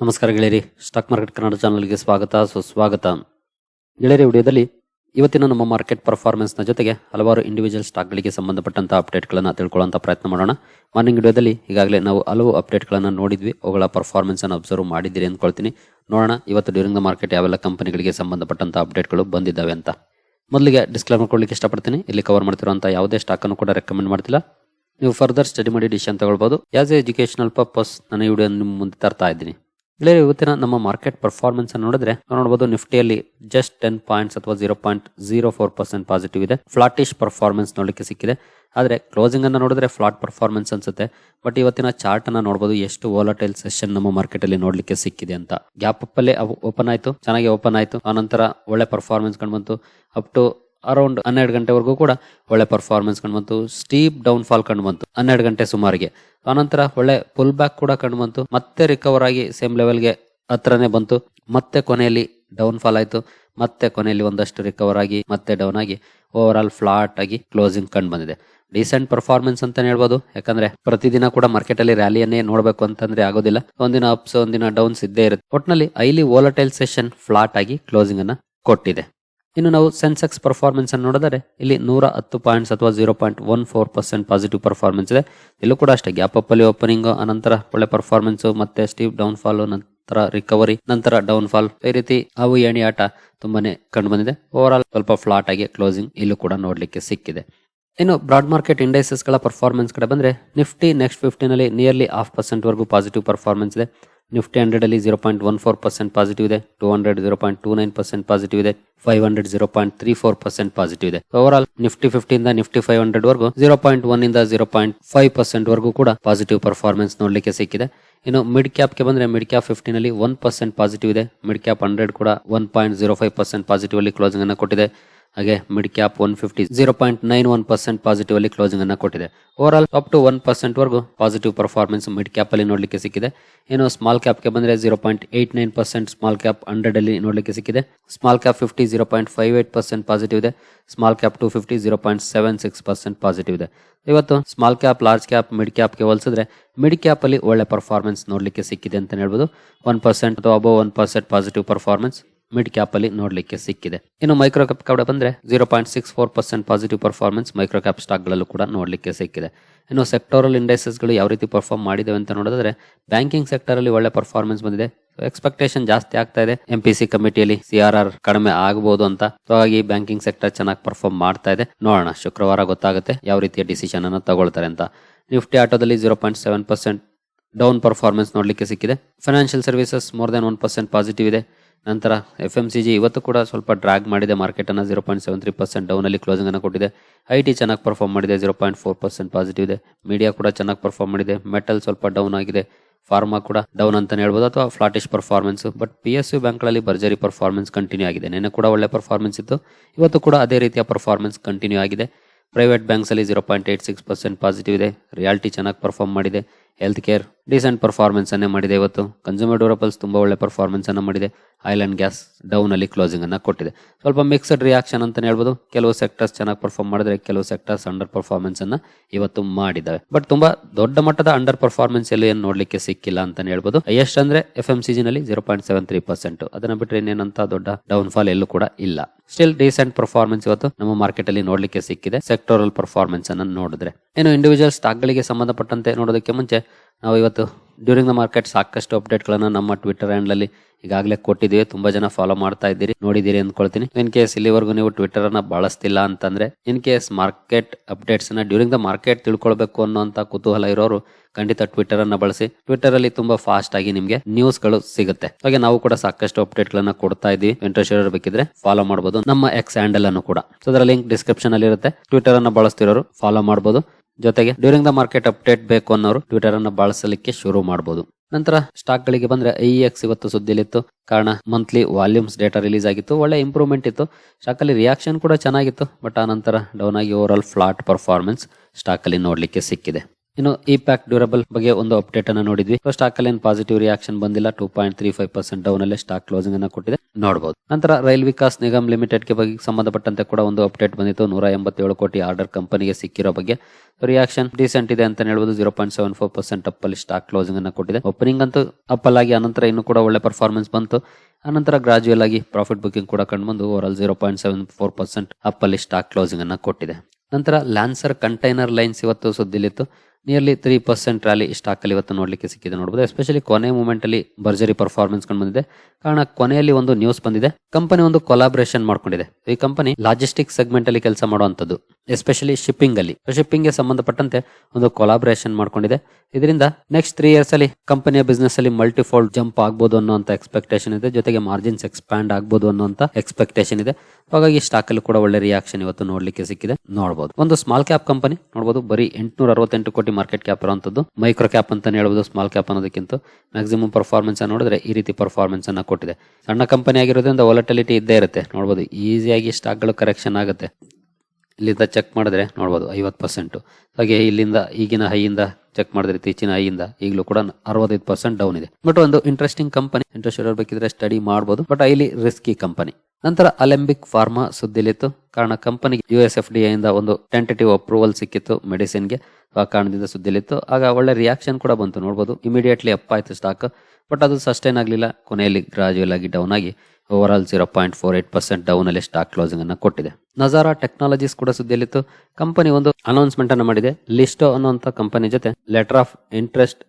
ನಮಸ್ಕಾರ ಗೆಳೆಯರಿ. Stock market Kannada ಚಾನಲ್ಗೆ ಸ್ವಾಗತ, ಸುಸ್ವಾಗತ. ಗೆಳೆಯರಿ, ವಿಡಿಯೋದಲ್ಲಿ ಇವತ್ತಿನ ನಮ್ಮ ಮಾರ್ಕೆಟ್ ಪರ್ಫಾರ್ಮೆನ್ಸ್ನ ಜೊತೆಗೆ ಹಲವಾರು ಇಂಡಿವಿಜುವಲ್ ಸ್ಟಾಕ್ಗಳಿಗೆ ಸಂಬಂಧಪಟ್ಟಂತ ಅಪ್ಡೇಟ್ಗಳನ್ನು ತಿಳ್ಕೊಳ್ಳುವಂಥ ಪ್ರಯತ್ನ ಮಾಡೋಣ. ಮಾರ್ನಿಂಗ್ ವಿಡಿಯೋದಲ್ಲಿ ಈಗಾಗಲೇ ನಾವು ಹಲವು ಅಪ್ಡೇಟ್ಗಳನ್ನು ನೋಡಿದ್ವಿ. ಅವುಗಳ ಪರ್ಫಾರ್ಮೆನ್ಸನ್ನು ಅಬ್ಸರ್ವ್ ಮಾಡಿದ್ದೀರಿ ಅಂದ್ಕೊಳ್ತೀನಿ. ನೋಡೋಣ, ಇವತ್ತು ಡ್ಯೂರಿಂಗ್ ದ ಮಾರ್ಕೆಟ್ ಯಾವೆಲ್ಲ ಕಂಪನಿಗಳಿಗೆ ಸಂಬಂಧಪಟ್ಟಂಥ ಅಪ್ಡೇಟ್ಗಳು ಬಂದಿದ್ದಾವೆ ಅಂತ. ಮೊದಲಿಗೆ ಡಿಸ್ಕ್ಲೇಮರ್ ಮಾಡ್ಕೊಳ್ಲಿಕ್ಕೆ ಇಷ್ಟಪಡ್ತೀನಿ. ಇಲ್ಲಿ ಕವರ್ ಮಾಡ್ತಿರುವಂಥ ಯಾವುದೇ ಸ್ಟಾಕನ್ನು ಕೂಡ ರೆಕಮೆಂಡ್ ಮಾಡ್ತಿಲ್ಲ. ನೀವು ಫರ್ದರ್ ಸ್ಟಡಿ ಮಾಡಿ ಡಿಶನ್ ತಗೊಳ್ಬೋದು. ಆಸ್ ಎ ಎಜುಕೇಶನಲ್ ಪರ್ಪಸ್ ನಾನು ಈ ವಿಡಿಯೋ ನಿಮ್ಮ ಮುಂದೆ ತರ್ತಾ ಇದ್ದೀನಿ. ಗೆಳೆಯರು ಇವತ್ತಿನ ನಮ್ಮ ಮಾರ್ಕೆಟ್ ಪರ್ಫಾರ್ಮೆನ್ಸ್ ಅನ್ನು ನೋಡಿದ್ರೆ, ನಾವು ನೋಡಬಹುದು ನಿಫ್ಟಿಯಲ್ಲಿ ಜಸ್ಟ್ ಟೆನ್ ಪಾಯಿಂಟ್ಸ್ ಅಥವಾ zero point zero four percent positive ಇದೆ. ಫ್ಲಾಟಿಶ್ ಪರ್ಫಾರ್ಮೆನ್ಸ್ ನೋಡಲಿಕ್ಕೆ ಸಿಕ್ಕಿದೆ. ಆದರೆ ಕ್ಲೋಸಿಂಗ್ ಅನ್ನು ನೋಡಿದ್ರೆ ಫ್ಲಾಟ್ ಪರ್ಫಾರ್ಮೆನ್ಸ್ ಅನ್ಸುತ್ತೆ. ಬಟ್ ಇವತ್ತಿನ ಚಾರ್ಟ್ ಅನ್ನ ನೋಡಬಹುದು ಎಷ್ಟು ವೋಲಟೈಲ್ ಸೆಷನ್ ನಮ್ಮ ಮಾರ್ಕೆಟ್ ಅಲ್ಲಿ ನೋಡ್ಲಿಕ್ಕೆ ಸಿಕ್ಕಿದೆ ಅಂತ. ಗ್ಯಾಪ್ ಅಪ್ ಅಲ್ಲೇ ಓಪನ್ ಆಯಿತು, ಚೆನ್ನಾಗಿ ಓಪನ್ ಆಯಿತು. ಆನಂತರ ಒಳ್ಳೆ ಪರ್ಫಾರ್ಮೆನ್ಸ್ ಕಂಡು ಬಂತು. ಅಪ್ ಟು ಅರೌಂಡ್ ಹನ್ನೆರಡು ಗಂಟೆವರೆಗೂ ಕೂಡ ಒಳ್ಳೆ ಪರ್ಫಾರ್ಮೆನ್ಸ್ ಕಂಡು ಬಂತು. ಸ್ಟೀಪ್ ಡೌನ್ ಫಾಲ್ ಕಂಡು ಬಂತು. ಹನ್ನೆರಡು ಗಂಟೆ ಸುಮಾರಿಗೆ. ಆನಂತರ ಒಳ್ಳೆ ಪುಲ್ ಬ್ಯಾಕ್ ಕೂಡ ಕಂಡು ಬಂತು. ಮತ್ತೆ ರಿಕವರ್ ಆಗಿ ಸೇಮ್ ಲೆವೆಲ್ಗೆ ಹತ್ರನೇ ಬಂತು. ಮತ್ತೆ ಕೊನೆಯಲ್ಲಿ ಡೌನ್ ಫಾಲ್ ಆಯಿತು. ಮತ್ತೆ ಕೊನೆಯಲ್ಲಿ ಒಂದಷ್ಟು ರಿಕವರ್ ಆಗಿ, ಮತ್ತೆ ಡೌನ್ ಆಗಿ ಓವರ್ ಆಲ್ ಫ್ಲಾಟ್ ಆಗಿ ಕ್ಲೋಸಿಂಗ್ ಕಂಡು ಬಂದಿದೆ. ಡಿಸೆಂಟ್ ಪರ್ಫಾರ್ಮೆನ್ಸ್ ಅಂತಾನೆ ಹೇಳ್ಬೋದು. ಯಾಕಂದ್ರೆ ಪ್ರತಿದಿನ ಕೂಡ ಮಾರ್ಕೆಟ್ ಅಲ್ಲಿ ರ್ಯಾಲಿಯನ್ನೇ ನೋಡಬೇಕು ಅಂತಂದ್ರೆ ಆಗೋದಿಲ್ಲ. ಒಂದಿನ ಅಪ್ಸ್ ಒಂದಿನ ಡೌನ್ಸ್ ಇದ್ದೇ ಇರುತ್ತೆ. ಒಟ್ನಲ್ಲಿ ಐಲಿ ವೋಲಟೈಲ್ ಸೆಷನ್ ಫ್ಲಾಟ್ ಆಗಿ ಕ್ಲೋಸಿಂಗ್ ಅನ್ನ ಕೊಟ್ಟಿದೆ. ಇನ್ನು ನಾವು ಸೆನ್ಸೆಕ್ಸ್ ಪರ್ಫಾರ್ಮೆನ್ಸ್ ಅನ್ನು ನೋಡಿದರೆ, ಇಲ್ಲಿ ನೂರ ಹತ್ತು ಪಾಯಿಂಟ್ಸ್ ಅಥವಾ zero point one four percent positive performance ಇದೆ. ಇಲ್ಲೂ ಕೂಡ ಅಷ್ಟೇ ಗ್ಯಾಪ್ ಅಪ್ ಅಲ್ಲಿ ಓಪನಿಂಗ್ ಅನಂತರ ಒಳ್ಳೆ ಪರ್ಫಾರ್ಮೆನ್ಸ್ ಮತ್ತೆ ಸ್ಟೀಪ್ ಡೌನ್ ಫಾಲ್ ನಂತರ ರಿಕವರಿ ನಂತರ ಡೌನ್ ಫಾಲ್ ಈ ರೀತಿ ಅವು ಏಣಿ ಆಟ ತುಂಬಾನೇ ಕಂಡು ಬಂದಿದೆ. ಓವರ್ ಆಲ್ ಸ್ವಲ್ಪ ಫ್ಲಾಟ್ ಆಗಿ ಕ್ಲೋಸಿಂಗ್ ಇಲ್ಲೂ ಕೂಡ ನೋಡಲಿಕ್ಕೆ ಸಿಕ್ಕಿದೆ. ಇನ್ನು ಬ್ರಾಡ್ ಮಾರ್ಕೆಟ್ ಇಂಡೈಸಸ್ಗಳ ಪರ್ಫಾರ್ಮೆನ್ಸ್ ಕಡೆ ಬಂದ್ರೆ ನಿಫ್ಟಿ ನೆಕ್ಸ್ಟ್ ಫಿಫ್ಟಿನಲ್ಲಿ ನಿಯರ್ಲಿ ಹಾಫ್ ಪರ್ಸೆಂಟ್ ವರೆಗೂ ಪಾಸಿಟಿವ್ ಪರ್ಫಾರ್ಮೆನ್ಸ್ ಇದೆ. ನಿಫ್ಟಿ ಹಂಡ್ರೆಡ್ ಅಲ್ಲಿ zero point one four percent positive ಇದೆ two hundred zero point two nine percent positive ಇದೆ five hundred zero point three four percent positive ಇದೆ. Overall Nifty fifty ಇಂದ Nifty five hundred ವರೆಗೂ zero point one ಇಂದ zero point five percent ವರೆಗೂ ಕೂಡ positive performance ನೋಡಲಿಕ್ಕೆ ಸಿಕ್ಕಿದೆ. ಇನ್ನು ಮಿಡ್ ಕ್ಯಾಪ್ಗೆ ಬಂದ್ರೆ ಮಿಡ್ ಕ್ಯಾಪ್ ಫಿಫ್ಟಿನಲ್ಲಿ ಒನ್ ಪರ್ಸೆಂಟ್ ಪಾಸಿಟಿವ್ ಇದೆ ಮಿಡ್ ಕ್ಯಾಪ್ ಹಂಡ್ರೆಡ್ ಕೂಡ one point zero five percent positive ಅಲ್ಲಿ ಕ್ಲೋಸಿಂಗ್ ಅನ್ನು ಕೊಟ್ಟಿದೆ. ಹಾಗೆ mid cap one fifty zero point nine one percent positive ಅಲ್ಲಿ ಕ್ಲೋಸಿಂಗ್ ಅನ್ನ ಕೊಟ್ಟಿದೆ. Overall up to one percent ವರೆಗೂ ಪಾಸಿಟಿವ್ ಪರ್ಫಾರ್ಮೆನ್ಸ್ ಮಿಡ್ ಕ್ಯಾಪ್ ಅಲ್ಲಿ ನೋಡ್ಲಿಕ್ಕೆ ಸಿಕ್ಕಿದೆ. ಏನು ಸ್ಮಾಲ್ ಕ್ಯಾಪ್ಗೆ ಬಂದ್ರೆ zero point eight nine percent small cap hundred ಅಲ್ಲಿ ನೋಡ್ಲಿಕ್ಕೆ ಸಿಕ್ಕಿದೆ. Small cap fifty zero point five eight percent positive ಇದೆ. Small cap two fifty zero point seven six percent positive ಇದೆ. ಇವತ್ತು small cap large cap mid ಕ್ಯಾಪ್ಗೆ ಹೋಲಿಸಿದ್ರೆ mid cap ಅಲ್ಲಿ ಒಳ್ಳೆ performance ನೋಡ್ಲಿಕ್ಕೆ ಸಿಕ್ಕಿದೆ ಅಂತ ಹೇಳ್ಬೋದು. ಒನ್ ಪರ್ಸೆಂಟ್ ಅಥವಾ above one percent positive performance mid cap ಅಲ್ಲಿ ನೋಡ್ಲಿಕ್ಕೆ ಸಿಕ್ಕಿದೆ. ಇನ್ನು ಮೈಕ್ರೋ ಕ್ಯಾಪ್ ಕಡೆ ಬಂದ್ರೆ zero point six four percent positive performance micro cap stock ಗಳಲ್ಲೂ ಕೂಡ ನೋಡ್ಲಿಕ್ಕೆ ಸಿಕ್ಕಿದೆ. ಇನ್ನು ಸೆಕ್ಟೋರಲ್ಗಳು ಯಾವ ರೀತಿ ಪರ್ಫಾರ್ಮ್ ಮಾಡಿದವೆ ಅಂತ ನೋಡಿದ್ರೆ ಬ್ಯಾಂಕಿಂಗ್ ಸೆಕ್ಟರ್ ಅಲ್ಲಿ ಒಳ್ಳೆ ಪರ್ಫಾರ್ಮೆನ್ಸ್ ಬಂದಿದೆ. ಎಕ್ಸ್ಪೆಕ್ಟೇಷನ್ ಜಾಸ್ತಿ ಆಗ್ತಾ ಇದೆ. ಎಂ ಪಿ ಸಿ ಕಮಿಟಿಯಲ್ಲಿ ಸಿ ಆರ್ ಆರ್ ಕಡಿಮೆ ಆಗಬಹುದು ಅಂತ. ಹಾಗಾಗಿ ಬ್ಯಾಂಕಿಂಗ್ ಸೆಕ್ಟರ್ ಚೆನ್ನಾಗಿ ಪರ್ಫಾರ್ಮ್ ಮಾಡ್ತಾ ಇದೆ. ನೋಡೋಣ, ಶುಕ್ರವಾರ ಗೊತ್ತಾಗುತ್ತೆ ಯಾವ ರೀತಿಯ ಡಿಸಿಷನ್ ಅನ್ನು ತಗೊಳ್ತಾರೆ ಅಂತ. ನಿಫ್ಟಿ ಆಟೋದಲ್ಲಿ zero point seven percent down performance ನೋಡ್ಲಿಕ್ಕೆ ಸಿಕ್ಕಿದೆ. Financial services more than one percent positive ಇದೆ. ನಂತರ ಎಫ್ ಎಂ ಸಿ ಜಿ ಇವತ್ತು ಕೂಡ ಸ್ವಲ್ಪ ಡ್ರಾಗ್ ಮಾಡಿದೆ. ಮಾರ್ಕೆಟ್ ಅನ್ನ zero point seven three percent ಡೌನಲ್ಲಿ ಅಲ್ಲಿ ಕ್ಲೋಸಿಂಗ್ ಅನ್ನು ಕೊಟ್ಟಿದೆ. ಐ ಟಿ ಚೆನ್ನಾಗಿ ಪರ್ಫಾರ್ಮ್ ಮಾಡಿದೆ. Zero point four percent positive ಇದೆ. ಮೀಡಿಯಾ ಕೂಡ ಚೆನ್ನಾಗಿ ಪರ್ಫಾರ್ಮ್ ಮಾಡಿದೆ. ಮೆಟಲ್ ಸ್ವಲ್ಪ ಡೌನ್ ಆಗಿದೆ. ಫಾರ್ಮಾ ಕೂಡ ಡೌನ್ ಅಂತಲೇ ಹೇಳ್ಬೋದು ಅಥವಾ flattish performance but P S U ಬ್ಯಾಂಕ್ಗಳಲ್ಲಿ ಭರ್ಜರಿ ಪರ್ಫಾರ್ಮೆನ್ಸ್ ಕಂಟಿನ್ಯೂ ಆಗಿದೆ. ನೆನ್ನೆ ಕೂಡ ಒಳ್ಳೆ ಪರ್ಫಾರ್ಮೆನ್ಸ್ ಇತ್ತು. ಇವತ್ತು ಕೂಡ ಅದೇ ರೀತಿಯ ಪರ್ಫಾರ್ಮೆನ್ಸ್ ಕಂಟಿನ್ಯೂ ಆಗಿದೆ. Private ಬ್ಯಾಂಕ್ಸಲ್ಲಿ zero point eight six percent positive ಇದೆ. ರಿಯಾಲಿಟಿ ಚೆನ್ನಾಗಿ ಪರ್ಫಾರ್ಮ್ ಮಾಡಿದೆ. ಹೆಲ್ತ್ ಕೇರ್ ಡೀಸೆಂಟ್ ಪರ್ಫಾರ್ಮೆನ್ಸ್ ಅನ್ನೇ ಮಾಡಿದೆ ಇವತ್ತು. ಕನ್ಸ್ಯೂಮರ್ ಡ್ಯೂರಬಲ್ಸ್ ತುಂಬಾ ಒಳ್ಳೆ ಪರ್ಫಾರ್ಮೆನ್ಸ್ ಅನ್ನ ಮಾಡಿದೆ. ಆಯಿಲ್ ಗ್ಯಾಸ್ ಡೌನ್ ಅಲ್ಲಿ ಕ್ಲೋಸಿಂಗ್ ಅನ್ನ ಕೊಟ್ಟಿದೆ. ಸ್ವಲ್ಪ ಮಿಕ್ಸ್ಡ್ ರಿಯಾಕ್ಷನ್ ಅಂತ ಹೇಳ್ಬೋದು. ಕೆಲವು ಸೆಕ್ಟರ್ಸ್ ಚೆನ್ನಾಗಿ ಪರ್ಫಾರ್ಮ್ ಮಾಡಿದ್ರೆ ಕೆಲವು ಸೆಕ್ಟರ್ಸ್ ಅಂಡರ್ ಪರ್ಫಾರ್ಮೆನ್ಸ್ ಅನ್ನ ಇವತ್ತು ಮಾಡಿದ್ದಾವೆ. ಬಟ್ ತುಂಬಾ ದೊಡ್ಡ ಮಟ್ಟದ ಅಂಡರ್ ಪರ್ಫಾರ್ಮೆನ್ಸ್ ಎಲ್ಲೂ ಏನು ನೋಡ್ಲಿಕ್ಕೆ ಸಿಕ್ಕಿಲ್ಲ ಅಂತ ಹೇಳ್ಬೋದು. ಎಷ್ಟು ಅಂದ್ರೆ ಎಫ್ ಎಂ ಸಿ ನಲ್ಲಿ zero point seven three percent ಅದನ್ನ ಬಿಟ್ಟರೆ ಇನ್ನೇನಂತ ದೊಡ್ಡ ಡೌನ್ ಫಾಲ್ ಎಲ್ಲೂ ಕೂಡ ಇಲ್ಲ. ಸ್ಟಿಲ್ ಡಿಸೆಂಟ್ ಪರ್ಫಾರ್ಮೆನ್ಸ್ ಇವತ್ತು ನಮ್ಮ ಮಾರ್ಕೆಟ್ ಅಲ್ಲಿ ನೋಡ್ಲಿಕ್ಕೆ ಸಿಕ್ಕಿದೆ. ಸೆಕ್ಟೋರಲ್ ಪರ್ಫಾರ್ಮೆನ್ಸ್ ಅನ್ನ ನೋಡಿದ್ರೆ. ಇನ್ನು ಇಂಡಿವಿಜುವಲ್ ಸ್ಟಾಕ್ ಗಳಿಗೆ ಸಂಬಂಧಪಟ್ಟಂತೆ ನೋಡೋದಕ್ಕೆ ಮುಂಚೆ ನಾವು ಇವತ್ತು ಡ್ಯೂರಿಂಗ್ ದ ಮಾರ್ಕೆಟ್ ಸಾಕಷ್ಟು ಅಪ್ಡೇಟ್ ಗಳನ್ನ ನಮ್ಮ ಟ್ವಿಟರ್ ಹ್ಯಾಂಡಲ್ ಅಲ್ಲಿ ಈಗಾಗಲೇ ಕೊಟ್ಟಿದ್ದೀವಿ. ತುಂಬಾ ಜನ ಫಾಲೋ ಮಾಡ್ತಾ ಇದ್ದೀರಿ. ನೋಡಿದ್ದೀರಿ ಅಂದ್ಕೊಳ್ತೀನಿ. ಇನ್ ಕೇಸ್ ಇಲ್ಲಿವರೆಗೂ ನೀವು ಟ್ವಿಟರ್ ಅನ್ನ ಬಳಸ್ತಿಲ್ಲ ಅಂತಂದ್ರೆ ಇನ್ ಕೇಸ್ ಮಾರ್ಕೆಟ್ ಅಪ್ಡೇಟ್ಸ್ನ ಡ್ಯೂರಿಂಗ್ ದ ಮಾರ್ಕೆಟ್ ತಿಳ್ಕೊಳ್ಬೇಕು ಅನ್ನೋಂತ ಕುತೂಹಲ ಇರೋರು ಖಂಡಿತ ಟ್ವಿಟರ್ ಅನ್ನ ಬಳಸಿ. ಟ್ವಿಟರ್ ಅಲ್ಲಿ ತುಂಬಾ ಫಾಸ್ಟ್ ಆಗಿ ನಿಮಗೆ ನ್ಯೂಸ್ಗಳು ಸಿಗುತ್ತೆ. ಹಾಗೆ ನಾವು ಕೂಡ ಸಾಕಷ್ಟು ಅಪ್ಡೇಟ್ ಗಳನ್ನ ಕೊಡ್ತಾ ಇದ್ದೀವಿ. ಇಂಟ್ರೆಸ್ಟ್ ಬೇಕಿದ್ರೆ ಫಾಲೋ ಮಾಡಬಹುದು ನಮ್ಮ ಎಕ್ಸ್ ಹ್ಯಾಂಡಲ್ ಅನ್ನು ಕೂಡ. ಸೊ ಅದರ ಲಿಂಕ್ ಡಿಸ್ಕ್ರಿಪ್ಷನ್ ಅಲ್ಲಿ ಇರುತ್ತೆ ಟ್ವಿಟರ್ ಅನ್ನ ಬಳಸ್ತಿರೋರು ಫಾಲೋ ಮಾಡಬಹುದು ಜೊತೆಗೆ ಡ್ಯೂರಿಂಗ್ ದ ಮಾರ್ಕೆಟ್ ಅಪ್ಡೇಟ್ ಬೇಕು ಅನ್ನೋರು ಟ್ವಿಟರ್ ಅನ್ನು ಬಳಸಲಿಕ್ಕೆ ಶುರು ಮಾಡಬಹುದು ನಂತರ ಸ್ಟಾಕ್ ಗಳಿಗೆ ಬಂದ್ರೆ ಐ ಎಕ್ಸ್ ಇವತ್ತು ಸುದ್ದಿಲಿತ್ತು. ಕಾರಣ ಮಂತ್ಲಿ ವಾಲ್ಯೂಮ್ಸ್ ಡೇಟಾ ರಿಲೀಸ್ ಆಗಿತ್ತು. ಒಳ್ಳೆ ಇಂಪ್ರೂವ್ಮೆಂಟ್ ಇತ್ತು. ಸ್ಟಾಕ್ ಅಲ್ಲಿ ರಿಯಾಕ್ಷನ್ ಕೂಡ ಚೆನ್ನಾಗಿತ್ತು. ಬಟ್ ಆ ನಂತರ ಡೌನ್ ಆಗಿ overall flat performance stock ಅಲ್ಲಿ ನೋಡ್ಲಿಕ್ಕೆ ಸಿಕ್ಕಿದೆ. ಇನ್ನು ಈ ಪ್ಯಾಕ್ ಡ್ಯೂರಬಲ್ ಬಗ್ಗೆ ಒಂದು ಅಪ್ಡೇಟ್ ಅನ್ನ ನೋಡಿದ್ವಿ. ಸ್ಟಾಕ್ ಅಲ್ಲಿ ಪಾಸಿಟಿವ್ ರಿಯಾಕ್ಷನ್ ಬಂದಿಲ್ಲ. Two point three five percent down ಅಲ್ಲಿ ಸ್ಟಾಕ್ ಕ್ಲೋಸಿಂಗ್ ಅನ್ನ ಕೊಟ್ಟಿದೆ. ನೋಡಬಹುದು ನಂತರ ರೈಲ್ ವಿಕಾಸ್ ನಿಗಮ್ ಲಿಮಿಟೆಡ್ಗೆ ಬಗ್ಗೆ ಸಂಬಂಧಪಟ್ಟಂತೆ ಕೂಡ ಒಂದು ಅಪ್ಡೇಟ್ ಬಂದಿತ್ತು. ನೂರ ಎಂಬತ್ತೇಳು ಕೋಟಿ ಆರ್ಡರ್ ಕಂಪನಿಗೆ ಸಿಕ್ಕಿರೋ ಬಗ್ಗೆ. ರಿಯಾಕ್ಷನ್ ಡೀಸೆಂಟ್ ಇದೆ ಅಂತ ಹೇಳ್ಬೋದು. Zero point seven four percent up ಅಲ್ಲಿ ಸ್ಟಾಕ್ ಕ್ಲೋಸಿಂಗ್ ಅನ್ನ ಕೊಟ್ಟಿದೆ. ಓಪನಿಂಗ್ ಅಂತೂ ಅಪ್ ಆಗಿ ಅನಂತರ ಇನ್ನು ಕೂಡ ಒಳ್ಳೆ ಪರ್ಫಾರ್ಮೆನ್ಸ್ ಬಂತು. ಅನಂತರ ಗ್ರಾಜುಯಲ್ ಆಗಿ ಪ್ರಾಫಿಟ್ ಬುಕಿಂಗ್ ಕೂಡ ಕಂಡುಬಂದು overall zero point seven four percent up ಅಲ್ಲಿ ಸ್ಟಾಕ್ ಕ್ಲೋಸಿಂಗ್ ಅನ್ನ ಕೊಟ್ಟಿದೆ. ನಂತರ ಲ್ಯಾನ್ಸರ್ ಕಂಟೈನರ್ ಲೈನ್ಸ್ ಇವತ್ತು ಸುದ್ದಿಲಿತ್ತು. Nearly three percent rally stock ಅಲ್ಲಿ ಇವತ್ತು ನೋಡ್ಲಿಕ್ಕೆ ಸಿಕ್ಕಿದೆ. ನೋಡಬಹುದು ಎಸ್ಪೆಷಲಿ ಕೊನೆ ಮೂಮೆಂಟ್ ಅಲ್ಲಿ ಭರ್ಜರಿ ಪರ್ಫಾರ್ಮೆನ್ಸ್ ಕಂಡು ಬಂದಿದೆ. ಕಾರಣ ಕೊನೆಯಲ್ಲಿ ಒಂದು ನ್ಯೂಸ್ ಬಂದಿದೆ. ಕಂಪನಿ ಒಂದು ಕೊಲಾಬ್ರೇಷನ್ ಮಾಡ್ಕೊಂಡಿದೆ. ಈ ಕಂಪನಿ ಲಾಜಿಸ್ಟಿಕ್ ಸೆಗ್ಮೆಂಟ್ ಅಲ್ಲಿ ಕೆಲಸ ಮಾಡುವಂತದ್ದು ಎಸ್ಪೆಷಲಿ ಶಿಪ್ಪಿಂಗ್ ಅಲ್ಲಿ. ಶಿಪ್ಪಿಂಗ್ಗೆ ಸಂಬಂಧಪಟ್ಟಂತೆ ಒಂದು ಕೊಲಾಬ್ರೇಷನ್ ಮಾಡ್ಕೊಂಡಿದೆ. ಇದರಿಂದ ನೆಕ್ಸ್ಟ್ ತ್ರೀ ಇಯರ್ಸ್ ಅಲ್ಲಿ ಕಂಪನಿಯ ಬಿಸ್ನೆಸ್ ಅಲ್ಲಿ ಮಲ್ಟಿಫೋಲ್ಡ್ ಜಂಪ್ ಆಗ್ಬೋದು ಅನ್ನೋಂತ ಎಕ್ಸ್ಪೆಕ್ಟೇಷನ್ ಇದೆ. ಜೊತೆಗೆ ಮಾರ್ಜಿನ್ಸ್ ಎಕ್ಸ್ಪ್ಯಾಂಡ್ ಆಗ್ಬೋದು ಅನ್ನೋಂತ ಎಕ್ಸ್ಪೆಕ್ಟೇಷನ್ ಇದೆ. ಹಾಗಾಗಿ ಸ್ಟಾಕ್ ಅಲ್ಲಿ ಕೂಡ ಒಳ್ಳೆ ರಿಯಾಕ್ಷನ್ ಇವತ್ತು ನೋಡ್ಲಿಕ್ಕೆ ಸಿಕ್ಕಿದೆ. ನೋಡಬಹುದು ಒಂದು ಸ್ಮಾಲ್ ಕ್ಯಾಪ್ ಕಂಪನಿ ನೋಡಬಹುದು ಬರೀ ಎಂಟುನೂರ ಅರವತ್ತೆಂಟು ಕೋಟಿ ಮಾರ್ಕೆಟ್ ಕ್ಯಾಪ್ ಇರುವಂತದ್ದು. ಮೈಕ್ರೋ ಕ್ಯಾಪ್ ಅಂತ ಹೇಳ್ಬೋದು ಸ್ಮಾಲ್ ಕ್ಯಾಪ್ ಅನ್ನೋದಕ್ಕಿಂತ. ಮ್ಯಾಕ್ಸಿಮಮ್ ಪರ್ಫಾರ್ಮೆನ್ಸ್ ನೋಡಿದ್ರೆ ಈ ರೀತಿ ಪರ್ಫಾರ್ಮೆನ್ಸ್ ಅನ್ನ ಕೊಟ್ಟಿದೆ. ಸಣ್ಣ ಕಂಪನಿ ಆಗಿರೋದ್ರಿಂದ ವಾಲಟಿಲಿಟಿ ಇದ್ದೇ ಇರುತ್ತೆ. ನೋಡಬಹುದು ಈಸಿಯಾಗಿ ಸ್ಟಾಕ್ಗಳು ಕರೆಕ್ಷನ್ ಆಗುತ್ತೆ. ಇಲ್ಲಿಂದ ಚೆಕ್ ಮಾಡಿದ್ರೆ ನೋಡ್ಬೋದು, ಐವತ್ತು ಪರ್ಸೆಂಟ್ ಹಾಗೆ ಇಲ್ಲಿಂದ, ಈಗಿನ ಹೈಯಿಂದ ಚೆಕ್ ಮಾಡಿದ್ರೆ ಇತ್ತೀಚಿನ ಹೈಯಿಂದ ಈಗಲೂ ಕೂಡ ಅರವತ್ತೈದು ಪರ್ಸೆಂಟ್ ಡೌನ್ ಇದೆ. ಬಟ್ ಒಂದು ಇಂಟ್ರೆಸ್ಟಿಂಗ್ ಕಂಪನಿ ಇಂಟ್ರೆಸ್ಟ್ ಇರಬೇಕಿದ್ರೆ ಬೇಕಿದ್ರೆ ಸ್ಟಡಿ ಮಾಡಬಹುದು ಬಟ್ ಐಲಿ ರಿಸ್ಕಿ ಕಂಪನಿ ನಂತರ ಅಲೆಂಬಿಕ್ ಫಾರ್ಮಾ ಸುದ್ದಿಲಿತ್ತು ಕಾರಣ ಕಂಪನಿಗೆ ಯು ಎಸ್ ಎಫ್ ಡಿ ಇಂದ ಒಂದು ಟೆಂಟೇಟಿವ್ ಅಪ್ರೂವಲ್ ಸಿಕ್ಕಿತ್ತು ಮೆಡಿಸಿನ್ಗೆ. ಆ ಕಾರಣದಿಂದ ಸುದ್ದಿಲಿತ್ತು ಆಗ ಒಳ್ಳೆ ರಿಯಾಕ್ಷನ್ ಕೂಡ ಬಂತು. ನೋಡ್ಬೋದು ಇಮಿಡಿಯೇಟ್ಲಿ ಅಪ್ ಆಯಿತು ಸ್ಟಾಕ್ ಬಟ್ ಅದು ಸಸ್ಟೈನ್ ಆಗಲಿಲ್ಲ. ಕೊನೆಯಲ್ಲಿ ಗ್ರಾಜುಯಲ್ ಆಗಿ ಡೌನ್ ಆಗಿ overall zero point four eight percent down ಅಲ್ಲಿ ಸ್ಟಾಕ್ ಕ್ಲೋಸಿಂಗ್ ಅನ್ನು ಕೊಟ್ಟಿದೆ. ನಜಾರಾ ಟೆಕ್ನಾಲಜೀಸ್ ಕೂಡ ಸುದ್ದಿಯಲ್ಲಿತ್ತು. ಕಂಪನಿ ಒಂದು ಅನೌನ್ಸ್ಮೆಂಟ್ ಅನ್ನು ಮಾಡಿದೆ. ಲಿಸ್ಟೋ ಅನ್ನುವಂಥ ಕಂಪನಿ ಜೊತೆ ಲೆಟರ್ ಆಫ್ ಇಂಟ್ರೆಸ್ಟ್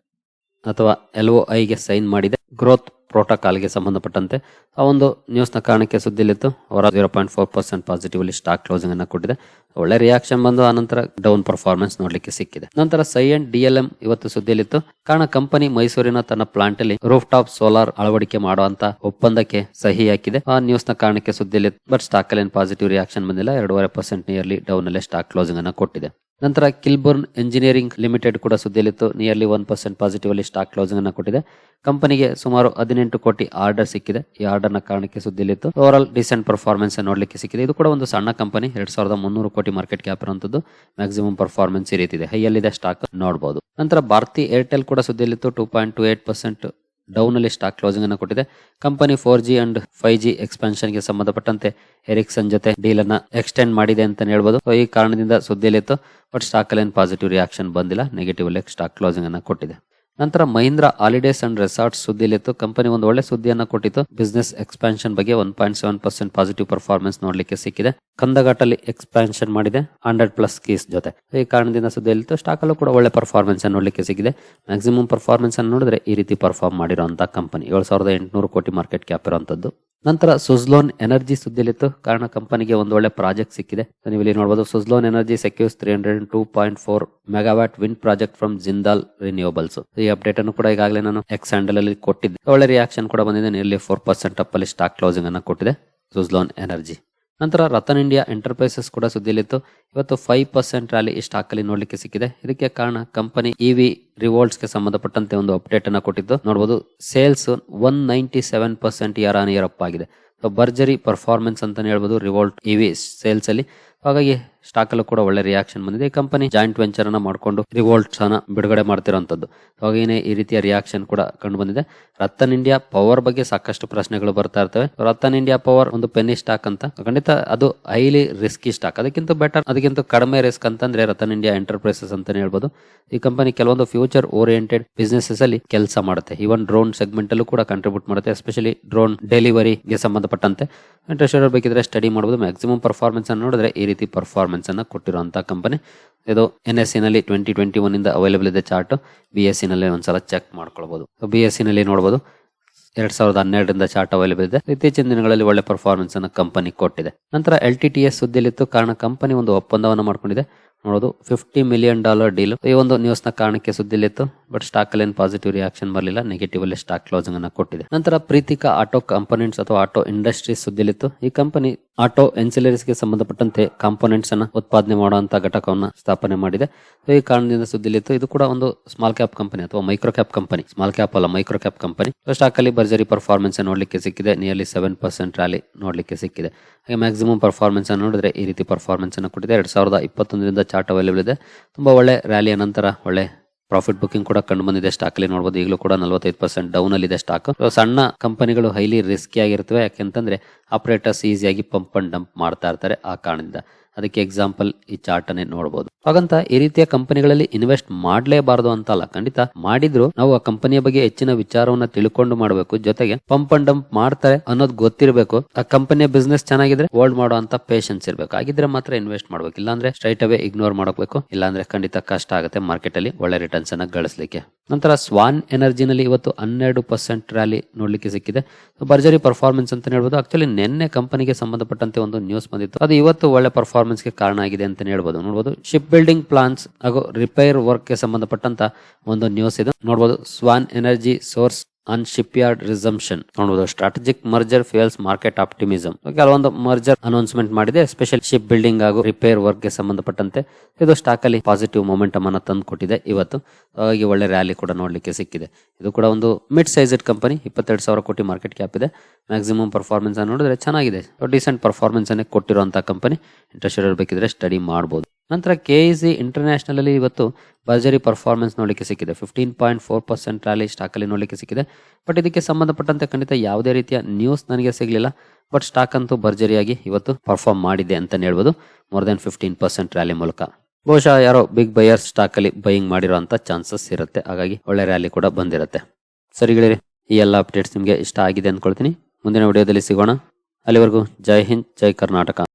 ಅಥವಾ ಎಲ್ ಐಗೆ ಸೈನ್ ಮಾಡಿದೆ. ಗ್ರೋತ್ ಪ್ರೋಟೋಕಾಲ್ಗೆ ಸಂಬಂಧಪಟ್ಟಂತೆ ಆ ಒಂದು ನ್ಯೂಸ್ನ ಕಾರಣಕ್ಕೆ ಸುದ್ದಿಲಿತ್ತು ಅವರ zero point four percent positive ಅಲ್ಲಿ ಸ್ಟಾಕ್ ಕ್ಲೋಸಿಂಗ್ ಅನ್ನು ಕೊಟ್ಟಿದೆ. ಒಳ್ಳೆ ರಿಯಾಕ್ಷನ್ ಬಂದು ಆನಂತರ ಡೌನ್ ಪರ್ಫಾರ್ಮೆನ್ಸ್ ನೋಡ್ಲಿಕ್ಕೆ ಸಿಕ್ಕಿದೆ. ನಂತರ ಸೈಯನ್ ಡಿಎಲ್ಎಂ ಇವತ್ತು ಸುದ್ದಿಯಲ್ಲಿತ್ತು. ಕಾರಣ ಕಂಪನಿ ಮೈಸೂರಿನ ತನ್ನ ಪ್ಲಾಂಟ್ ಅಲ್ಲಿ ರೂಫ್ ಟಾಪ್ ಸೋಲಾರ್ ಅಳವಡಿಕೆ ಮಾಡುವಂತ ಒಪ್ಪಂದಕ್ಕೆ ಸಹಿ ಹಾಕಿದೆ. ಆ ನ್ಯೂಸ್ನ ಕಾರಣಕ್ಕೆ ಸುದ್ದಿಲಿತ್ತು ಬಟ್ ಸ್ಟಾಕ್ ಅಲ್ಲಿ ಪಾಸಿಟಿವ್ ರಿಯಾಕ್ಷನ್ ಬಂದಿಲ್ಲ. ಎರಡೂವರೆ ಪರ್ಸೆಂಟ್ ನಿಯರ್ಲಿ ಡೌನ್ ಅಲ್ಲೇ ಸ್ಟಾಕ್ ಕ್ಲೋಸಿಂಗ್ ಅನ್ನು ಕೊಟ್ಟಿದೆ. ನಂತರ ಕಿಲ್ಬರ್ನ್ ಎಂಜಿನಿಯರಿಂಗ್ ಲಿಮಿಟೆಡ್ ಕೂಡ ಸುದ್ದಿಯಲ್ಲಿತ್ತು. ನಿಯರ್ಲಿ ಒನ್ ಪರ್ಸೆಂಟ್ ಪಾಸಿಟಿವ್ ಅಲ್ಲಿ ಸ್ಟಾಕ್ ಕ್ಲೋಸಿಂಗ್ ಅನ್ನು ಕೊಟ್ಟಿದೆ. ಕಂಪನಿಗೆ ಸುಮಾರು ಹದಿನೆಂಟು ಕೋಟಿ ಆರ್ಡರ್ ಸಿಕ್ಕಿದೆ. ಈ ಆರ್ಡರ್ನ ಕಾರಣಕ್ಕೆ ಸುದ್ದಿಯಲ್ಲಿತ್ತು. ಓವರ್ ಆಲ್ ಡಿಸೆಂಟ್ ಪರ್ಫಾರ್ಮೆನ್ಸ್ ನೋಡಲಿಕ್ಕೆ ಸಿಕ್ಕಿದೆ. ಇದು ಕೂಡ ಒಂದು ಸಣ್ಣ ಕಂಪನಿ. ಎರಡ್ ಸಾವಿರದ ಮುನ್ನೂರು ಕೋಟಿ ಮಾರ್ಕೆಟ್ ಕ್ಯಾಪ್ ಇರುವಂತದ್ದು. ಮ್ಯಾಕ್ಸಿಮಮ್ ಪರ್ಫಾರ್ಮೆನ್ಸ್ ಈ ರೀತಿ ಇದೆ ಹೈಯಲ್ಲಿದೆ ಸ್ಟಾಕ್ ನೋಡಬಹುದು ನಂತರ ಭಾರತಿ ಏರ್ಟೆಲ್ ಕೂಡ ಸುದ್ದಿಯಲ್ಲಿತ್ತು. Two point two eight percent down ಅಲ್ಲಿ ಸ್ಟಾಕ್ ಕ್ಲೋಸಿಂಗ್ ಅನ್ನು ಕೊಟ್ಟಿದೆ. Company four G and five G ಎಕ್ಸ್ಪಾನ್ಷನ್ಗೆ ಸಂಬಂಧಪಟ್ಟಂತೆ ಎರಿಕ್ಸನ್ ಜೊತೆ ಡೀಲ್ ಅನ್ನ ಎಕ್ಸ್ಟೆಂಡ್ ಮಾಡಿದೆ ಅಂತ ಹೇಳ್ಬೋದು. ಈ ಕಾರಣದಿಂದ ಸುದ್ದಿಯಲ್ಲಿತ್ತು ಬಟ್ ಸ್ಟಾಕ್ ಅಲ್ಲಿ ಪಾಸಿಟಿವ್ ರಿಯಾಕ್ಷನ್ ಬಂದಿಲ್ಲ. ನೆಗೆಟಿವ್ ಅಲ್ಲಿ ಸ್ಟಾಕ್ ಕ್ಲೋಸಿಂಗ್ ಅನ್ನ ಕೊಟ್ಟಿದೆ. ನಂತರ ಮಹೀಂದ್ರ ಹಾಲಿಡೇಸ್ ಅಂಡ್ ರೆಸಾರ್ಟ್ಸ್ ಸುದ್ದಿಲಿತ್ತು ಕಂಪನಿ ಒಂದು ಒಳ್ಳೆ ಸುದ್ದಿಯನ್ನ ಕೊಟ್ಟಿತ್ತು. ಬಿಸ್ನೆಸ್ ಎಕ್ಸ್ಪಾನ್ಷನ್ ಬಗ್ಗೆ one point seven percent positive performance ನೋಡ್ಲಿಕ್ಕೆ ಸಿಕ್ಕಿದೆ. ಕಂದಘಾಟಲ್ಲಿ ಎಕ್ಸ್ಪಾನ್ಷನ್ ಮಾಡಿದೆ. ಹಂಡ್ರೆಡ್ ಪ್ಲಸ್ ಕೀಸ್ ಜೊತೆ. ಈ ಕಾರಣದಿಂದ ಸುದ್ದಿಯಲ್ಲಿತ್ತು, ಸ್ಟಾಕ್ ಅಲ್ಲೂ ಕೂಡ ಒಳ್ಳೆ ಪರ್ಫಾರ್ಮೆನ್ಸ್ ನೋಡ್ಲಿಕ್ಕೆ ಸಿಕ್ಕಿದೆ. ಮ್ಯಾಕ್ಸಿಮಮ್ ಪರ್ಫಾರ್ಮೆನ್ಸ್ ಅನ್ನು ನೋಡಿದ್ರೆ ಈ ರೀತಿ ಪರ್ಫಾರ್ಮ್ ಮಾಡಿರುವಂತಹ ಕಂಪನಿ. ಏಳು ಸಾವಿರದ ಎಂಟುನೂರು ಕೋಟಿ ಮಾರ್ಕೆಟ್ ಕ್ಯಾಪ್ ಇರುವಂತದ್ದು. ನಂತರ ಸುಜ್ಲೋನ್ ಎನರ್ಜಿ ಸುದ್ದಿಲಿತ್ತು ಕಾರಣ ಕಂಪನಿಗೆ ಒಂದು ಒಳ್ಳೆ ಪ್ರಾಜೆಕ್ಟ್ ಸಿಕ್ಕಿದೆ. ನೀವು ಇಲ್ಲಿ ನೋಡಬಹುದು Suzlon energy secures three hundred two point four megawatt wind project from Jindal renewables ಈ ಅಪ್ಡೇಟ್ ಅನ್ನು ಕೂಡ ಈಗಾಗಲೇ ನಾನು ಎಕ್ಸ್ ಹ್ಯಾಂಡಲ್ ಅಲ್ಲಿ ಕೊಟ್ಟಿದ್ದೆ. ಒಳ್ಳೆ ರಿಯಾಕ್ಷನ್ ಕೂಡ ಬಂದಿದೆ. ನಿಯರ್ಲಿ ಫೋರ್ ಪರ್ಸೆಂಟ್ ಅಪ್ ಅಲ್ಲಿ ಸ್ಟಾಕ್ ಕ್ಲೋಸಿಂಗ್ ಅನ್ನು ಕೊಟ್ಟಿದೆ ಸುಜ್ಲೋನ್ ಎನರ್ಜಿ. ನಂತರ ರತನ್ ಇಂಡಿಯಾ ಎಂಟರ್ಪ್ರೈಸಸ್ ಕೂಡ ಸುದ್ದಿಯಲ್ಲಿತ್ತು. ಇವತ್ತು ಫೈವ್ ಪರ್ಸೆಂಟ್ ರ್ಯಾಲಿ ಈ ಸ್ಟಾಕ್ ಅಲ್ಲಿ ನೋಡ್ಲಿಕ್ಕೆ ಸಿಕ್ಕಿದೆ. ಇದಕ್ಕೆ ಕಾರಣ ಕಂಪನಿ ಇವಿ ರಿವೋಲ್ಟ್ಸ್ಗೆ ಸಂಬಂಧಪಟ್ಟಂತೆ ಒಂದು ಅಪ್ಡೇಟ್ ಅನ್ನು ಕೊಟ್ಟಿದ್ದು. ನೋಡಬಹುದು sales one ninety seven percent year on year up ಆಗಿದೆ. ಸೊ ಭರ್ಜರಿ ಪರ್ಫಾರ್ಮೆನ್ಸ್ ಅಂತಾನೆ ಹೇಳ್ಬೋದು ರಿವೋಲ್ಟ್ ಇವಿ ಸೇಲ್ಸ್ ಅಲ್ಲಿ. ಹಾಗಾಗಿ ಸ್ಟಾಕ್ ಅಲ್ಲೂ ಕೂಡ ಒಳ್ಳೆ ರಿಯಾಕ್ಷನ್ ಬಂದಿದೆ. ಈ ಕಂಪನಿ ಜಾಯಿಂಟ್ ವೆಂಚರ್ ಅನ್ನ ಮಾಡಿಕೊಂಡು ರಿವೋಲ್ಟ್ಸ್ ಅನ್ನ ಬಿಡುಗಡೆ ಮಾಡ್ತಿರೋಂಥದ್ದು. ಹಾಗೇನೆ ಈ ರೀತಿಯ ರಿಯಾಕ್ಷನ್ ಕೂಡ ಕಂಡು ಬಂದಿದೆ. ರತನ್ ಇಂಡಿಯಾ ಪವರ್ ಬಗ್ಗೆ ಸಾಕಷ್ಟು ಪ್ರಶ್ನೆಗಳು ಬರ್ತಾ ಇರ್ತವೆ. ರತನ್ ಇಂಡಿಯಾ ಪವರ್ ಒಂದು ಪೆನ್ನಿ ಸ್ಟಾಕ್ ಅಂತ. ಖಂಡಿತ ಅದು ಹೈಲಿ ರಿಸ್ಕಿ ಸ್ಟಾಕ್ ಅದಕ್ಕಿಂತ ಬೆಟರ್ ಅದಕ್ಕಿಂತ ಕಡಿಮೆ ರಿಸ್ಕ್ ಅಂತಂದ್ರೆ ರತನ್ ಇಂಡಿಯಾ ಎಂಟರ್ಪ್ರೈಸಸ್ ಅಂತಾನೆ ಹೇಳ್ಬೋದು. ಈ ಕಂಪನಿ ಕೆಲವೊಂದು ಫ್ಯೂಚರ್ ಓರಿಯೆಂಟೆಡ್ ಬಿಸ್ನೆಸಸ್ ಅಲ್ಲಿ ಕೆಲಸ ಮಾಡುತ್ತೆ. ಈವನ್ ಡ್ರೋನ್ ಸೆಗ್ಮೆಂಟ್ ಅಲ್ಲೂ ಕೂಡ ಕಂಟ್ರಿಬ್ಯೂಟ್ ಮಾಡುತ್ತೆ. ಎಸ್ಪೆಷಲಿ ಡ್ರೋನ್ ಡೆಲಿವರಿಗೆ ಸಂಬಂಧಪಟ್ಟಂತೆ. ಇಂಟ್ರೆಸ್ಟ್ ಬೇಕಿದ್ರೆ ಸ್ಟಡಿ ಮಾಡಬಹುದು ಮ್ಯಾಕ್ಸಿಮಮ್ ಪರ್ಫಾರ್ಮೆನ್ಸ್ ಅನ್ನು ನೋಡಿದ್ರೆ ಈ ರೀತಿ ಪರ್ಫಾರ್ಮೆನ್ಸ್ ಅನ್ನ ಕೊಟ್ಟಿರುವಂತಹ ಕಂಪನಿ ಇದು ಎನ್ ಎಸ್ ಸಿ ನಲ್ಲಿ ಟ್ವೆಂಟಿ ಟ್ವೆಂಟಿ ಒನ್ ಇಂದ ಅವೈಲೇಬಲ್ ಇದೆ ಚಾರ್ಟ್ ಬಿ ಎಸ್ ಸಿ ನಲ್ಲಿ ಒಂದ್ಸಲ ಚೆಕ್ ಮಾಡ್ಕೊಳ್ಬಹುದು ಬಿ ಎಸ್ ಸಿ ನಲ್ಲಿ ನೋಡಬಹುದು ಎರಡ್ ಸಾವಿರದ ಹನ್ನೆರಡರಿಂದ ಚಾರ್ಟ್ ಅವೈಲೇಬಲ್ ಇದೆ. ಇತ್ತೀಚಿನ ದಿನಗಳಲ್ಲಿ ಒಳ್ಳೆ ಪರ್ಫಾರ್ಮೆನ್ಸ್ ಅನ್ನು ಕಂಪನಿ ಕೊಟ್ಟಿದೆ. ನಂತರ ಎಲ್ ಟಿ ಟಿ ಎಸ್ ಸುದ್ದಿಯಲ್ಲಿತ್ತು. ಕಾರಣ ಕಂಪನಿ ಒಂದು ಒಪ್ಪಂದವನ್ನು ಮಾಡ್ಕೊಂಡಿದೆ. ನೋಡೋದು. ಫಿಫ್ಟಿ ಮಿಲಿಯನ್ ಡಾಲರ್ ಡೀಲ್ ಈ ಒಂದು ನ್ಯೂಸ್ನ ಕಾರಣಕ್ಕೆ ಸುದ್ದಿಲಿತ್ತು ಬಟ್ ಸ್ಟಾಕ್ ಅಲ್ಲಿ ಪಾಸಿಟಿವ್ ರಿಯಾಕ್ಷನ್ ಬರಲಿಲ್ಲ. ನೆಗೆಟಿವ್ ಅಲ್ಲಿ ಸ್ಟಾಕ್ ಕ್ಲೋಸಿಂಗ್ ಅನ್ನ ಕೊಟ್ಟಿದೆ. ನಂತರ ಪ್ರೀತಿಕಾ ಆಟೋ ಕಂಪೋನೆಂಟ್ಸ್ ಅಥವಾ ಆಟೋ ಇಂಡಸ್ಟ್ರೀಸ್ ಸುದ್ದಿಲಿತ್ತು. ಈ ಕಂಪನಿ ಆಟೋ ಎನ್ಸಿಲರೀಸ್ಗೆ ಸಂಬಂಧಪಟ್ಟಂತೆ ಕಾಂಪೋನೆಂಟ್ಸ್ ಅನ್ನ ಉತ್ಪಾದನೆ ಮಾಡುವಂತ ಘಟಕವನ್ನ ಸ್ಥಾಪನೆ ಮಾಡಿದೆ. ಈ ಕಾರಣದಿಂದ ಸುದ್ದಿಲಿತ್ತು. ಇದು ಕೂಡ ಒಂದು ಸ್ಮಾಲ್ ಕ್ಯಾಪ್ ಕಂಪನಿ ಅಥವಾ micro cap company small cap ಅಲ್ಲ ಮೈಕ್ರೋ ಕ್ಯಾಪ್ ಕಂಪನಿ ಸ್ಟಾಕ್ ಅಲ್ಲಿ ಭರ್ಜರಿ ಪರ್ಫಾರ್ಮೆನ್ಸ್ ನೋಡ್ಲಿಕ್ಕೆ ಸಿಕ್ಕಿದೆ. ನಿಯರ್ಲಿ ಸೆವೆನ್ ಪರ್ಸೆಂಟ್ ರ್ಯಾಲಿ ನೋಡ್ಲಿಕ್ಕೆ ಸಿಕ್ಕಿದೆ. ಹಾಗೆ ಮ್ಯಾಕ್ಸಿಮಮ್ ಪರ್ಫಾರ್ಮೆನ್ಸ್ ನೋಡಿದ್ರೆ ಈ ರೀತಿ ಪರ್ಫಾರ್ಮೆನ್ಸ್ ಅನ್ನು ಕೊಟ್ಟಿದೆ. ಎರಡ್ ಸಾವಿರದ ಇಪ್ಪತ್ತೊಂದರಿಂದ ಚಾರ್ಟ್ ಅವೈಲೇಬಲ್ ಇದೆ. ತುಂಬಾ ಒಳ್ಳೆ ರ್ಯಾಲಿಯ ನಂತರ ಒಳ್ಳೆ ಪ್ರಾಫಿಟ್ ಬುಕಿಂಗ್ ಕೂಡ ಕಂಡು ಬಂದಿದೆ. ಸ್ಟಾಕ್ ಅಲ್ಲಿ ನೋಡಬಹುದು ಈಗಲೂ ಕೂಡ ನಲವತ್ತೈದು ಪರ್ಸೆಂಟ್ ಡೌನ್ ಅಲ್ಲಿ ಇದೆ ಸ್ಟಾಕ್ ಸಣ್ಣ ಕಂಪನಿಗಳು ಹೈಲಿ ರಿಸ್ಕಿ ಆಗಿರ್ತವೆ ಯಾಕೆಂತಂದ್ರೆ ಆಪರೇಟರ್ಸ್ ಈಸಿಯಾಗಿ ಪಂಪ್ ಅಂಡ್ ಡಂಪ್ ಮಾಡ್ತಾ ಇರ್ತಾರೆ ಆ ಕಾರಣದಿಂದ. ಅದಕ್ಕೆ ಎಕ್ಸಾಂಪಲ್ ಈ ಚಾರ್ಟ್ ಅನ್ನೇ ನೋಡಬಹುದು ಹಾಗಂತ ಈ ರೀತಿಯ ಕಂಪನಿಗಳಲ್ಲಿ ಇನ್ವೆಸ್ಟ್ ಮಾಡಲೇಬಾರದು ಅಂತ ಅಲ್ಲ ಖಂಡಿತ ಮಾಡಿದ್ರು ನಾವು ಆ ಕಂಪನಿಯ ಬಗ್ಗೆ ಹೆಚ್ಚಿನ ವಿಚಾರವನ್ನ ತಿಳ್ಕೊಂಡು ಮಾಡಬೇಕು, ಜೊತೆಗೆ ಪಂಪ್ ಅಂಡ್ ಡಂಪ್ ಮಾಡ್ತಾರೆ ಅನ್ನೋದು ಗೊತ್ತಿರಬೇಕು, ಆ ಕಂಪನಿಯ ಬಿಸ್ನೆಸ್ ಚೆನ್ನಾಗಿದ್ರೆ ಹೋಲ್ಡ್ ಮಾಡೋ ಅಂತ ಪೇಷನ್ಸ್ ಇರಬೇಕು ಆಗಿದ್ರೆ ಮಾತ್ರ ಇನ್ವೆಸ್ಟ್ ಮಾಡ್ಬೇಕು, ಇಲ್ಲಾಂದ್ರೆ ಸ್ಟ್ರೈಟ್ ಅವೇ ಇಗ್ನೋರ್ ಮಾಡಬೇಕು, ಇಲ್ಲಾಂದ್ರೆ ಖಂಡಿತ ಕಷ್ಟ ಆಗುತ್ತೆ ಮಾರ್ಕೆಟ್ ಅಲ್ಲಿ ಒಳ್ಳೆ ರಿಟರ್ನ್ಸ್ ಅನ್ನ ಗಳಿಸಲಿಕ್ಕೆ. ನಂತರ ಸ್ವಾನ್ ಎನರ್ಜಿನಲ್ಲಿ ಇವತ್ತು ಹನ್ನೆರಡು ಪರ್ಸೆಂಟ್ ರ್ಯಾಲಿ ನೋಡ್ಲಿಕ್ಕೆ ಸಿಕ್ಕಿದೆ. ಭರ್ಜರಿ ಪರ್ಫಾರ್ಮೆನ್ಸ್ ಅಂತ ಹೇಳ್ಬೋದು. ಆಕ್ಚುಲಿ ನಿನ್ನೆ ಕಂಪನಿಗೆ ಸಂಬಂಧಪಟ್ಟಂತೆ ಒಂದು ನ್ಯೂಸ್ ಬಂದಿತ್ತು. ಅದು ಇವತ್ತು ಒಳ್ಳೆ ಪರ್ಫಾರ್ಮೆನ್ಸ್ ಗೆ ಕಾರಣ ಆಗಿದೆ ಅಂತ ಹೇಳ್ಬೋದು. ನೋಡಬಹುದು ಶಿಪ್ ಬಿಲ್ಡಿಂಗ್ ಪ್ಲಾನ್ಸ್ ಹಾಗೂ ರಿಪೇರ್ ವರ್ಕ್ಗೆ ಸಂಬಂಧಪಟ್ಟಂತ ಒಂದು ನ್ಯೂಸ್ ಇದು. ನೋಡಬಹುದು Swan energy soars on shipyard resumption ನೋಡಬಹುದು strategic merger fails market optimism ಕೆಲವೊಂದು ಮರ್ಜರ್ ಅನೌನ್ಸ್ಮೆಂಟ್ ಮಾಡಿದೆ ಸ್ಪೆಷಲ್ ಶಿಪ್ ಬಿಲ್ಡಿಂಗ್ ಹಾಗೂ ರಿಪೇರ್ ವರ್ಕ್ಗೆ ಸಂಬಂಧಪಟ್ಟಂತೆ. ಇದು ಸ್ಟಾಕ್ ಅಲ್ಲಿ ಪಾಸಿಟಿವ್ ಮೊಮೆಂಟಮ್ ಅನ್ನ ತಂದು ಕೊಟ್ಟಿದೆ ಇವತ್ತು. ಹಾಗಾಗಿ ಒಳ್ಳೆ ರ್ಯಾಲಿ ಕೂಡ ನೋಡ್ಲಿಕ್ಕೆ ಸಿಕ್ಕಿದೆ. ಇದು ಕೂಡ ಒಂದು ಮಿಡ್ ಸೈಜ್ಡ್ ಕಂಪನಿ ಇಪ್ಪತ್ತೆರಡು ಸಾವಿರ ಕೋಟಿ ಮಾರ್ಕೆಟ್ ಕ್ಯಾಪ್ ಇದೆ. ಮ್ಯಾಕ್ಸಿಮಮ್ ಪರ್ಫಾರ್ಮೆನ್ಸ್ ನೋಡಿದ್ರೆ ಚೆನ್ನಾಗಿದೆ. ಡಿಸೆಂಟ್ ಪರ್ಫಾರ್ಮೆನ್ಸ್ ಅನ್ನೇ ಕೊಟ್ಟಿರುವಂತಹ ಕಂಪನಿ ಇಂಟ್ರೆಸ್ಟ್ ಇರಬೇಕಿದ್ರೆ ಸ್ಟಡಿ ಮಾಡಬಹುದು ನಂತರ ಕೆ ಸಿ ಇಂಟರ್ನ್ಯಾಷನಲ್ ಅಲ್ಲಿ ಇವತ್ತು ಭರ್ಜರಿ ಪರ್ಫಾರ್ಮೆನ್ಸ್ ನೋಡಲಿಕ್ಕೆ ಸಿಕ್ಕಿದೆ. Fifteen point four percent rally stock ಅಲ್ಲಿ ನೋಡಲಿಕ್ಕೆ ಸಿಕ್ಕಿದೆ. ಬಟ್ ಇದಕ್ಕೆ ಸಂಬಂಧಪಟ್ಟಂತೆ ಖಂಡಿತ ಯಾವುದೇ ರೀತಿಯ ನ್ಯೂಸ್ ನನಗೆ ಸಿಗಲಿಲ್ಲ. ಬಟ್ ಸ್ಟಾಕ್ ಅಂತೂ ಭರ್ಜರಿಯಾಗಿ ಇವತ್ತು ಪರ್ಫಾರ್ಮ್ ಮಾಡಿದೆ ಅಂತ ಹೇಳ್ಬೋದು. More than fifteen percent rally ಮೂಲಕ. ಬಹುಶಃ ಯಾರೋ ಬಿಗ್ ಬೈಯರ್ ಸ್ಟಾಕ್ ಅಲ್ಲಿ ಬೈಯಿಂಗ್ ಮಾಡಿರುವಂತ ಚಾನ್ಸಸ್ ಇರುತ್ತೆ. ಹಾಗಾಗಿ ಒಳ್ಳೆ ರ್ಯಾಲಿ ಕೂಡ ಬಂದಿರುತ್ತೆ. ಸರಿ ಗೆಳೆಯರೆ, ಈ ಎಲ್ಲ ಅಪ್ಡೇಟ್ಸ್ ನಿಮಗೆ ಇಷ್ಟ ಆಗಿದೆ ಅಂದ್ಕೊಳ್ತೀನಿ ಮುಂದಿನ ವಿಡಿಯೋದಲ್ಲಿ ಸಿಗೋಣ. ಅಲ್ಲಿವರೆಗೂ ಜೈ ಹಿಂದ್, ಜೈ ಕರ್ನಾಟಕ.